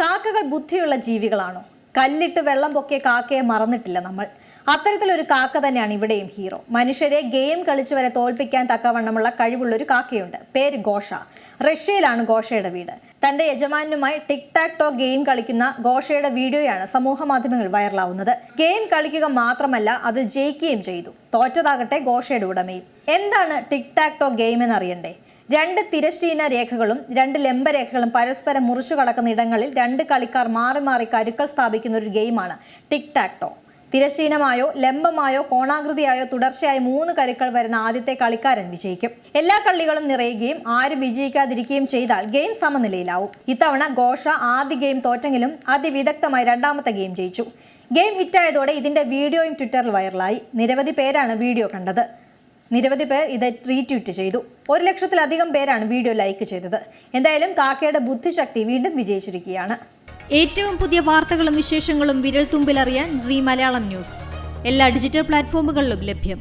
കാക്കകൾ ബുദ്ധിയുള്ള ജീവികളാണോ? കല്ലിട്ട് വെള്ളം പൊക്കിയ കാക്കയെ മറന്നിട്ടില്ല നമ്മൾ. അത്തരത്തിലൊരു കാക്ക തന്നെയാണ് ഇവിടെയും ഹീറോ. മനുഷ്യരെ ഗെയിം കളിച്ചു വരെ തോൽപ്പിക്കാൻ തക്കവണ്ണമുള്ള കഴിവുള്ള ഒരു കാക്കയുണ്ട്. പേര് ഘോഷ റഷ്യയിലാണ് ഘോഷയുടെ വീട്. തന്റെ യജമാനുമായി ടിക് ടാക് ടോ ഗെയിം കളിക്കുന്ന ഘോഷയുടെ വീഡിയോയാണ് സമൂഹ മാധ്യമങ്ങളിൽ വൈറലാവുന്നത്. ഗെയിം കളിക്കുക മാത്രമല്ല അത് ജയിക്കുകയും ചെയ്തു. തോറ്റതാകട്ടെ ഘോഷയുടെ ഉടമയും. എന്താണ് ടിക് ടാക് ടോ ഗെയിം എന്നറിയണ്ടേ? രണ്ട് തിരശ്ചീന രേഖകളും രണ്ട് ലംബരേഖകളും പരസ്പരം മുറിച്ചു കടക്കുന്ന ഇടങ്ങളിൽ രണ്ട് കളിക്കാർ മാറി മാറി കരുക്കൾ സ്ഥാപിക്കുന്ന ഒരു ഗെയിമാണ് ടിക് ടാക് ടോ തിരശ്ചീനമായോ ലംബമായോ കോണാകൃതിയായോ തുടർച്ചയായി മൂന്ന് കരുക്കൾ വരുന്ന ആദ്യത്തെ കളിക്കാരൻ വിജയിക്കും. എല്ലാ കള്ളികളും നിറയുകയും ആരും വിജയിക്കാതിരിക്കുകയും ചെയ്താൽ ഗെയിം സമനിലയിലാവും. ഇത്തവണ ഘോഷ ആദ്യ ഗെയിം തോറ്റെങ്കിലും അതിവിദഗ്ധമായി രണ്ടാമത്തെ ഗെയിം ജയിച്ചു. ഗെയിം ഹിറ്റായതോടെ ഇതിന്റെ വീഡിയോയും ട്വിറ്ററിൽ വൈറലായി. നിരവധി പേരാണ് വീഡിയോ കണ്ടത്. നിരവധി പേർ ഇത് റീട്വീറ്റ് ചെയ്തു. ഒരു ലക്ഷത്തിലധികം പേരാണ് വീഡിയോ ലൈക്ക് ചെയ്തത്. എന്തായാലും കാക്കയുടെ ബുദ്ധിശക്തി വീണ്ടും വിജയിച്ചിരിക്കുകയാണ്. ഏറ്റവും പുതിയ വാർത്തകളും വിശേഷങ്ങളും വിരൽ തുമ്പിലറിയാൻ സി മലയാളം ന്യൂസ്. എല്ലാ ഡിജിറ്റൽ പ്ലാറ്റ്ഫോമുകളിലും ലഭ്യം.